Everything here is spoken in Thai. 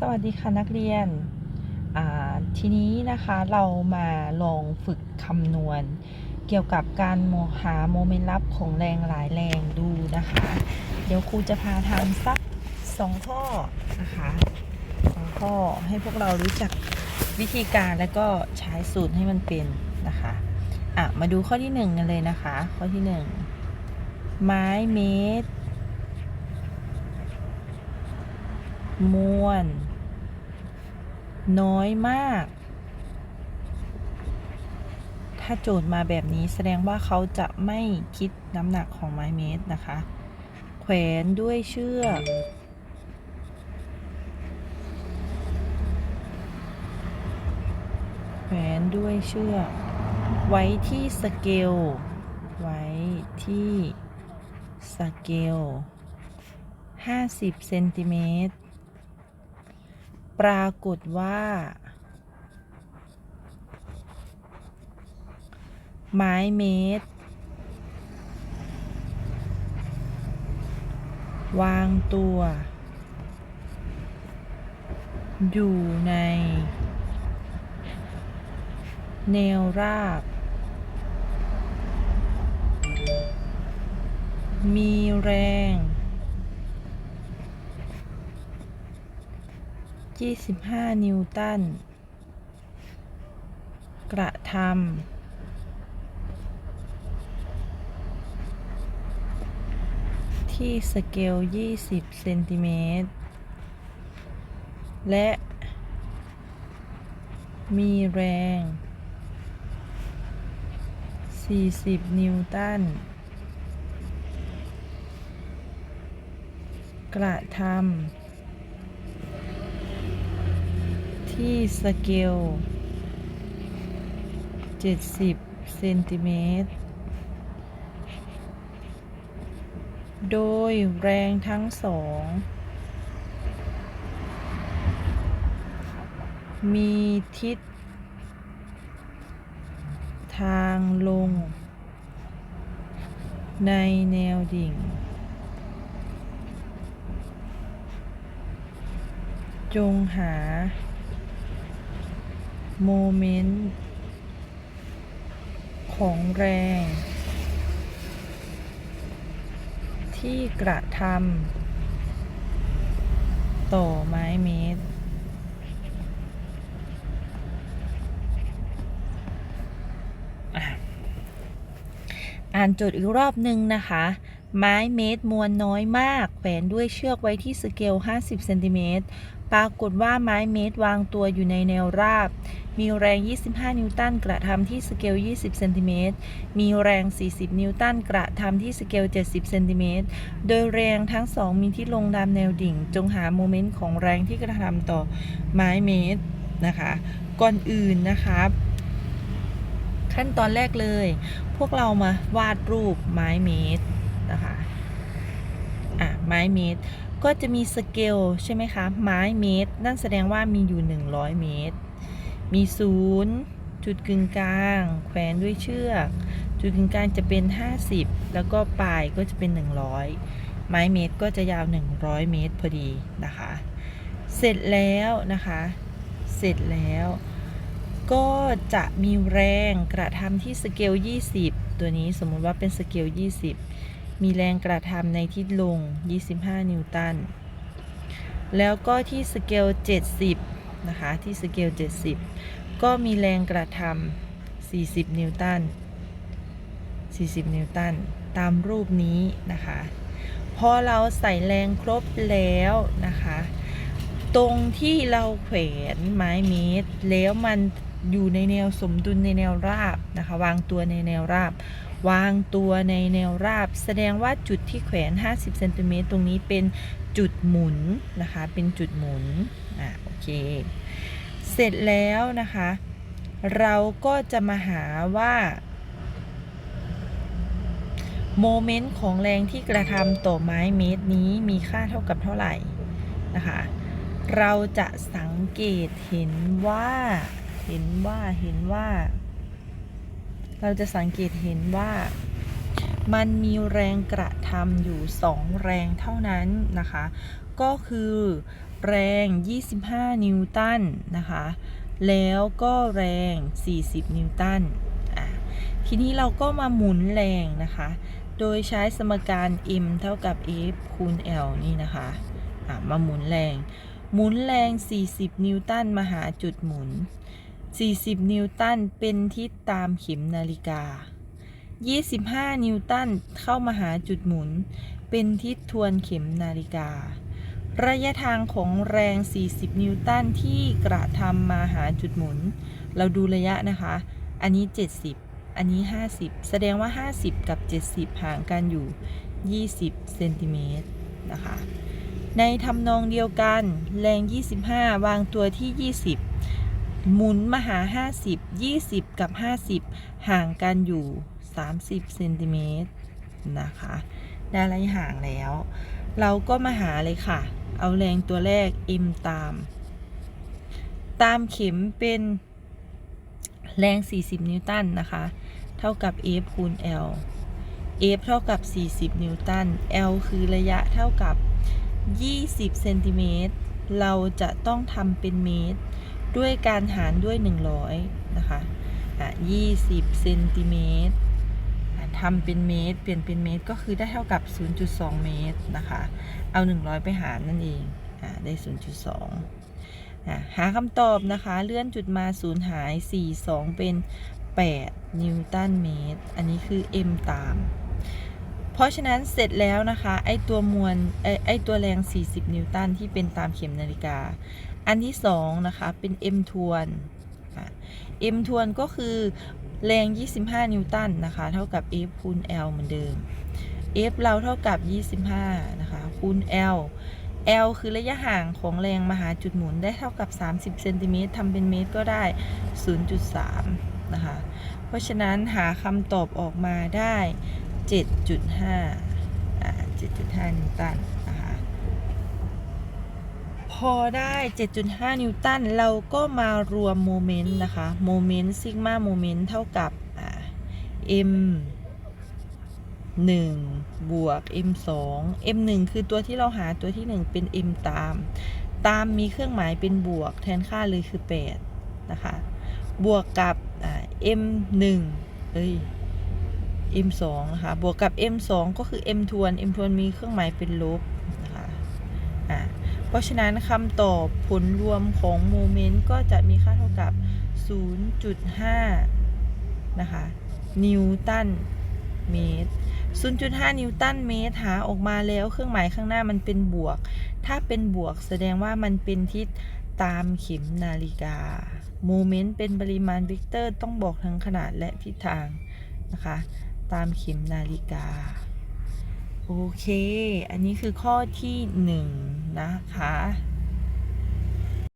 สวัสดีค่ะนักเรียน ทีนี้นะคะเรามาลองฝึกคำนวณ เกี่ยวกับการโมหาโมเมนต์ลับของแรงหลายแรงดูนะคะ เดี๋ยวครูจะพาทำสักสองข้อนะคะสองข้อให้พวกเรารู้จักวิธีการแล้วก็ใช้สูตรให้มันเป็นนะคะอะมาดูข้อที่หนึ่งกันเลยนะคะ ข้อที่หนึ่งไม้เมตรมวล น้อยมาก ถ้าโจทย์มาแบบนี้แสดงว่าเขาจะไม่คิดน้ำหนักของไม้เมตรนะคะ แขวนด้วยเชือกแขวนด้วยเชือก ไว้ที่สเกล ไว้ที่สเกล 50เซนติเมตร ปรากฏว่า ไม้เมตร วางตัว อยู่ใน แนวราบ มีแรง 25 นิวตัน กระทำที่สเกล 20 เซนติเมตร และ มีแรง 40 นิวตัน กระทำ ที่สเกล70เซนติเมตร โดยแรงทั้งสอง มีทิศทางลง ในแนวดิ่ง จงหา โมเมนต์ ของแรง ที่กระทำต่อไม้เมตร อ่านโจทย์อีกรอบหนึ่งนะคะ ไม้เมตรมวลน้อยมาก แขวนด้วยเชือกไว้ที่สเกล 50 เซนติเมตร ปรากฏว่าไม้เมตรวางตัวอยู่ในแนวราบ มีแรง 25 นิวตันกระทำที่สเกล 20 เซนติเมตร มีแรง 40 นิวตันกระทำที่สเกล 70 เซนติเมตร โดยแรงทั้งสองมีที่ลงตามแนวดิ่ง จงหาโมเมนต์ของแรงที่กระทำต่อไม้เมตรนะคะ ก่อนอื่นนะคะขั้นตอนแรกเลย พวกเรามาวาดรูปไม้เมตร นะคะอะไม้เมตร ก็จะมีสเกลใช่ไหมคะ ไม้เมตร นั่นแสดงว่ามีอยู่ 100 เมตร มีศูนย์จุดกึ่งกลาง แขวนด้วยเชือก จุดกึ่งกลางจะเป็น 50 แล้วก็ปลายก็จะเป็น 100 ไม้เมตรก็จะยาว 100 เมตรพอดีนะคะ เสร็จแล้วนะคะ เสร็จแล้วก็จะมีแรงกระทำที่สเกล 20 ตัวนี้สมมุติว่าเป็นสเกล 20 มีแรงกระทำในทิศลง 25 นิวตัน แล้วก็ที่สเกล 70 นะคะ ที่สเกล 70 ก็มีแรงกระทำ40 นิวตัน 40 นิวตัน ตามรูปนี้นะคะ พอเราใส่แรงครบแล้วนะคะ ตรงที่เราแขวนไม้เมตรแล้วมันอยู่ในแนวสมดุลในแนวราบนะคะ วางตัวในแนวราบ วางตัวในแนวราบ แสดงว่าจุดที่แขวน 50เซนติเมตรตรงนี้เป็นจุดหมุนนะคะ เป็นจุดหมุน อะโอเค เสร็จแล้วนะคะ เราก็จะมาหาว่าโมเมนต์ของแรงที่กระทำต่อไม้เมตรนี้มีค่าเท่ากับเท่าไหร่นะคะ เราจะสังเกตเห็นว่า เห็นว่า เห็นว่า เราจะสังเกตเห็นว่ามันมีแรงกระทำอยู่สองแรงเท่านั้นนะคะ ก็คือแรง 25 นิวตันนะคะ แล้วก็แรง 40 นิวตันทีนี้เราก็มาหมุนแรงนะคะ โดยใช้สมการ m เท่ากับ f คูณ l นี่นะคะะมาหมุนแรง หมุนแรง 40 นิวตันมาหาจุดหมุน 40 นิวตัน เป็นทิศตามเข็มนาฬิกา 25 นิวตัน เข้ามาหาจุดหมุน เป็นทิศทวนเข็มนาฬิกา ระยะทางของแรง 40 นิวตัน ที่กระทำมาหาจุดหมุน เราดูระยะนะคะ อันนี้ 70 อันนี้ 50 แสดงว่า 50 กับ 70 ห่างกันอยู่ 20 เซนติเมตรนะคะ ในทำนองเดียวกัน แรง 25 วางตัวที่ 20 หมุนมาหา 50 20 กับ 50 ห่างกันอยู่ 30เซนติเมตรนะคะได้ระยะห่างแล้ว เราก็มาหาเลยค่ะ เอาแรงตัวแรก m ตาม ตามเข็มเป็นแรง 40 นิวตันนะคะ เท่ากับ F คูณ L F เท่ากับ 40 นิวตัน L คือระยะเท่ากับ 20 เซนติเมตร เราจะต้องทำเป็นเมตร ด้วยการหารด้วย 100 นะคะอะ20เซนติเมตรทำเป็นเมตร เปลี่ยนเป็นเมตรก็คือได้เท่ากับ 0.2 เมตรนะคะ เอา 100 ไปหารนั่นเองอะได้ 0.2 หาคำตอบนะคะ เลื่อนจุดมาศูนย์หาย 4 2 เป็น 8 นิวตันเมตร อันนี้คือ m ตาม เพราะฉะนั้นเสร็จแล้วนะคะ ไอตัวมวลไอไอตัวแรง 40 นิวตันที่เป็นตามเข็มนาฬิกา อันที่2นะคะเป็น m ทวนอะ m ทวนก็คือแรง 25 นิวตันนะคะ เท่ากับ f คูณ l เหมือนเดิม f เราเท่ากับ 25 นะคะ คูณ l l คือระยะห่างของแรงมหาจุดหมุนได้เท่ากับ 30เซนติเมตรทำเป็นเมตรก็ได้ 0.3 นะคะ เพราะฉะนั้นหาคำตอบออกมาได้ 7.5 7.5 นิวตัน พอได้ 7.5 นิวตัน เราก็มารวมโมเมนต์นะคะโมเมนต์ซิกมาโมเมนต์เท่ากับอ่า m 1บวก m 2 m 1คือตัวที่เราหาตัวที่ 1 เป็น m ตาม ตามมีเครื่องหมายเป็นบวกแทนค่าเลยคือ 8 นะคะ บวกกับอ่า m 1เอ้ย m 2นะคะ บวกกับ m 2ก็คือ m ทวน m ทวนมีเครื่องหมายเป็นลบ ราะฉะนั้นคำตอบผลรวมของโมเมนต์ก็จะมีค่าเท่ากับ 0.5 นะคะ นิวตันเมตร 0.5 นิวตันเมตรหาออกมาแล้วเครื่องหมายข้างหน้ามันเป็นบวก ถ้าเป็นบวกแสดงว่ามันเป็นทิศตามเข็มนาฬิกา โมเมนต์เป็นปริมาณวิกเตอร์ต้องบอกทั้งขนาดและทิศทางนะคะ ตามเข็มนาฬิกา โอเค อันนี้คือข้อที่หนึ่งนะคะ